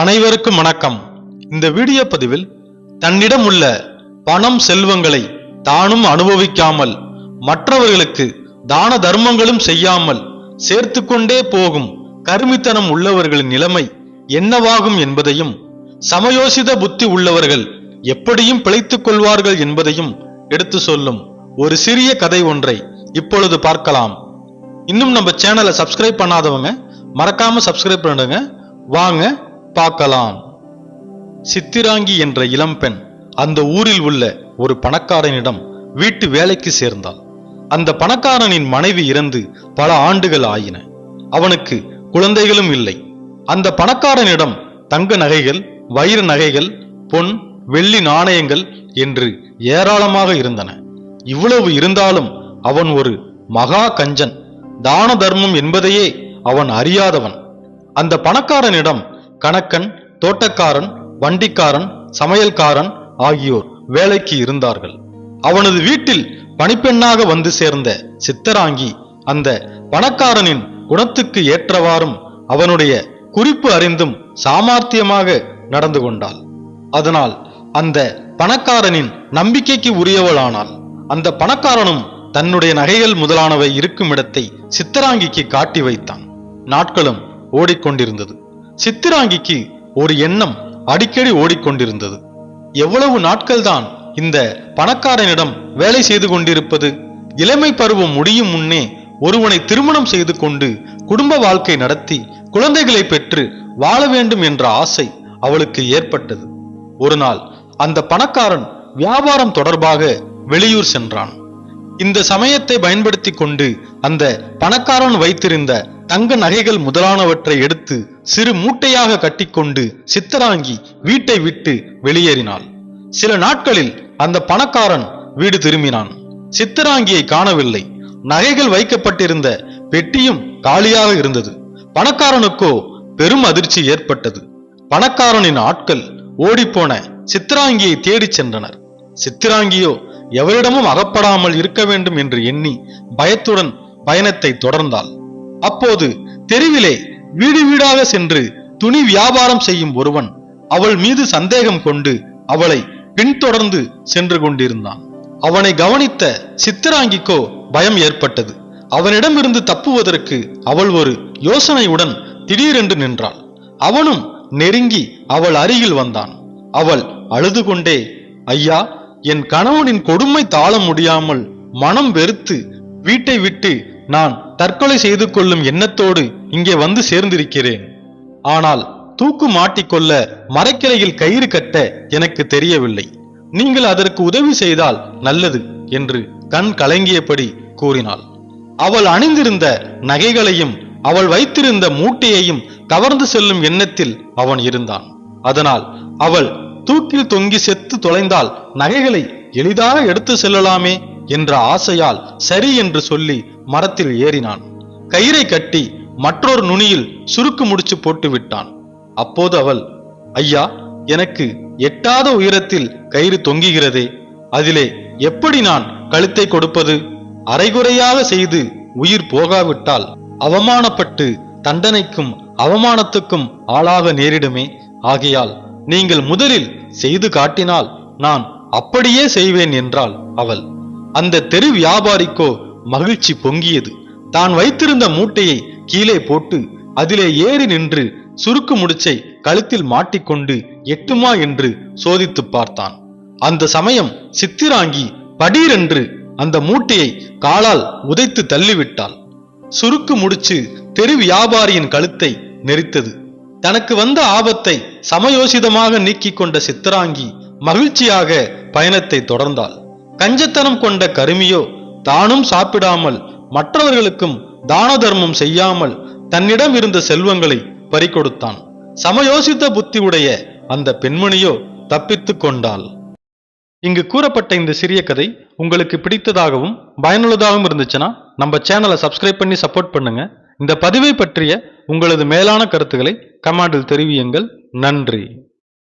அனைவருக்கும் வணக்கம். இந்த வீடியோ பதிவில் தன்னிடம் உள்ள பணம் செல்வங்களை தானும் அனுபவிக்காமல் மற்றவர்களுக்கு தான தர்மங்களும் செய்யாமல் சேர்த்து கொண்டே போகும் கருமித்தனம் உள்ளவர்களின் நிலைமை என்னவாகும் என்பதையும் சமயோசித புத்தி உள்ளவர்கள் எப்படியும் பிழைத்துக் கொள்வார்கள் என்பதையும் எடுத்து சொல்லும் ஒரு சிறிய கதை ஒன்றை இப்பொழுது பார்க்கலாம். இன்னும் நம்ம சேனலை சப்ஸ்கிரைப் பண்ணாதவங்க மறக்காம சப்ஸ்கிரைப் பண்ணுங்க வாங்க பார்க்கலாம் சித்திராங்கி என்ற இளம்பெண் அந்த ஊரில் உள்ள ஒரு பணக்காரனிடம் வீட்டு வேலைக்கு சேர்ந்தாள். அந்த பணக்காரனின் மனைவி இறந்து பல ஆண்டுகள் ஆயின. அவனுக்கு குழந்தைகளும் இல்லை. அந்த பணக்காரனிடம் தங்க நகைகள் வைர நகைகள் பொன் வெள்ளி நாணயங்கள் என்று ஏராளமாக இருந்தன. இவ்வளவு இருந்தாலும் அவன் ஒரு மகா கஞ்சன். தான தர்மம் என்பதையே அவன் அறியாதவன். அந்த பணக்காரனிடம் கணக்கன் தோட்டக்காரன் வண்டிக்காரன் சமையல்காரன் ஆகியோர் வேலைக்கு இருந்தார்கள். அவனது வீட்டில் பணிப்பெண்ணாக வந்து சேர்ந்த சித்தராங்கி அந்த பணக்காரனின் குணத்துக்கு ஏற்றவாறும் அவனுடைய குறிப்பு அறிந்தும் சாமர்த்தியமாக நடந்து கொண்டாள். அதனால் அந்த பணக்காரனின் நம்பிக்கைக்கு உரியவளானாள். அந்த பணக்காரனும் தன்னுடைய நகைகள் முதலானவை இருக்கும் இடத்தை சித்தராங்கிக்கு காட்டி வைத்தான். நாட்களும் ஓடிக்கொண்டிருந்தது. சித்திராங்கிக்கு ஒரு எண்ணம் அடிக்கடி ஓடிக்கொண்டிருந்தது. எவ்வளவு நாட்கள்தான் இந்த பணக்காரனிடம் வேலை செய்து கொண்டிருப்பது? இளமை பருவம் முடியும் முன்னே ஒருவனை திருமணம் செய்து கொண்டு குடும்ப வாழ்க்கை நடத்தி குழந்தைகளை பெற்று வாழ வேண்டும் என்ற ஆசை அவளுக்கு ஏற்பட்டது. ஒரு நாள் அந்த பணக்காரன் வியாபாரம் தொடர்பாக வெளியூர் சென்றான். இந்த சமயத்தை பயன்படுத்தி கொண்டு அந்த பணக்காரன் வைத்திருந்த தங்க நகைகள் முதலானவற்றை எடுத்து சிறு மூட்டையாக கட்டிக்கொண்டு சித்தராங்கி வீட்டை விட்டு வெளியேறினாள். சில நாட்களில் அந்த பணக்காரன் வீடு திரும்பினான். சித்தராங்கியை காணவில்லை. நகைகள் வைக்கப்பட்டிருந்த பெட்டியும் காலியாக இருந்தது. பணக்காரனுக்கோ பெரும் அதிர்ச்சி ஏற்பட்டது. பணக்காரனின் ஆட்கள் ஓடிப்போன சித்திராங்கியை தேடிச் சென்றனர். சித்திராங்கியோ எவரிடமும் அகப்படாமல் இருக்க வேண்டும் என்று எண்ணி பயத்துடன் பயணத்தை தொடர்ந்தாள். அப்போது தெருவிலே வீடு வீடாக சென்று துணி வியாபாரம் செய்யும் ஒருவன் அவள் மீது சந்தேகம் கொண்டு அவளை பின்தொடர்ந்து சென்று கொண்டிருந்தான். அவனை கவனித்த சித்திராங்கிக்கோ பயம் ஏற்பட்டது. அவனிடமிருந்து தப்புவதற்கு அவள் ஒரு யோசனையுடன் திடீரென்று நின்றாள். அவனும் நெருங்கி அவள் அருகில் வந்தான். அவள் அழுது கொண்டே ஐயா என் கணவனின் கொடுமை தாழ முடியாமல் மனம் வெறுத்து வீட்டை விட்டு நான் தற்கொலை செய்து கொள்ளும் எண்ணத்தோடு இங்கே வந்து சேர்ந்திருக்கிறேன். ஆனால் தூக்கு மாட்டிக்கொள்ள மரக்கிளையில் கயிறு கட்ட எனக்கு தெரியவில்லை. நீங்கள் அதற்கு உதவி செய்தால் நல்லது என்று கண் கலங்கியபடி கூறினாள். அவள் அணிந்திருந்த நகைகளையும் அவள் வைத்திருந்த மூட்டையையும் கவர்ந்து செல்லும் எண்ணத்தில் அவன் இருந்தான். அதனால் அவள் தூக்கில் தொங்கி செத்து தொலைந்தால் நகைகளை எளிதாக எடுத்து செல்லலாமே என்ற ஆசையால் சரி என்று சொல்லி மரத்தில் ஏறினான். கயிறை கட்டி மற்றொரு நுனியில் சுருக்கு முடிச்சு போட்டு விட்டான். அப்போது அவள் ஐயா எனக்கு எட்டாத உயரத்தில் கயிறு தொங்குகிறதே அதிலே எப்படி நான் கழுத்தை கொடுப்பது? அரைகுறையாக செய்து உயிர் போகாவிட்டால் அவமானப்பட்டு தண்டனைக்கும் அவமானத்துக்கும் ஆளாக நேரிடுமே. ஆகையால் நீங்கள் முதலில் செய்து காட்டினால் நான் அப்படியே செய்வேன் என்றாள் அவள். அந்த தெரு வியாபாரிக்கோ மகிழ்ச்சி பொங்கியது. தான் வைத்திருந்த மூட்டையை கீழே போட்டு அதிலே ஏறி நின்று சுருக்கு முடிச்சை கழுத்தில் மாட்டிக்கொண்டு எட்டுமா என்று சோதித்து பார்த்தான். அந்த சமயம் சித்திராங்கி படீரென்று அந்த மூட்டையை காலால் உதைத்து தள்ளிவிட்டாள். சுருக்கு முடிச்சு தெரு வியாபாரியின் கழுத்தை நெரித்தது. தனக்கு வந்த ஆபத்தை சமயோசிதமாக நீக்கிக் கொண்ட சித்தராங்கி மகிழ்ச்சியாக பயணத்தை தொடர்ந்தாள். கஞ்சத்தனம் கொண்ட கருமியோ தானும் சாப்பிடாமல் மற்றவர்களுக்கும் தான தர்மம் செய்யாமல் தன்னிடம் இருந்த செல்வங்களை பறிகொடுத்தான். சமயோசித்த புத்தி உடைய அந்த பெண்மணியோ தப்பித்து கொண்டாள். இங்கு கூறப்பட்ட இந்த சிறிய கதை உங்களுக்கு பிடித்ததாகவும் பயனுள்ளதாகவும் இருந்துச்சுன்னா நம்ம சேனலை சப்ஸ்கிரைப் பண்ணி சப்போர்ட் பண்ணுங்க. இந்த பதிவை பற்றிய உங்களது மேலான கருத்துக்களை கமாண்டில் தெரிவியுங்கள். நன்றி.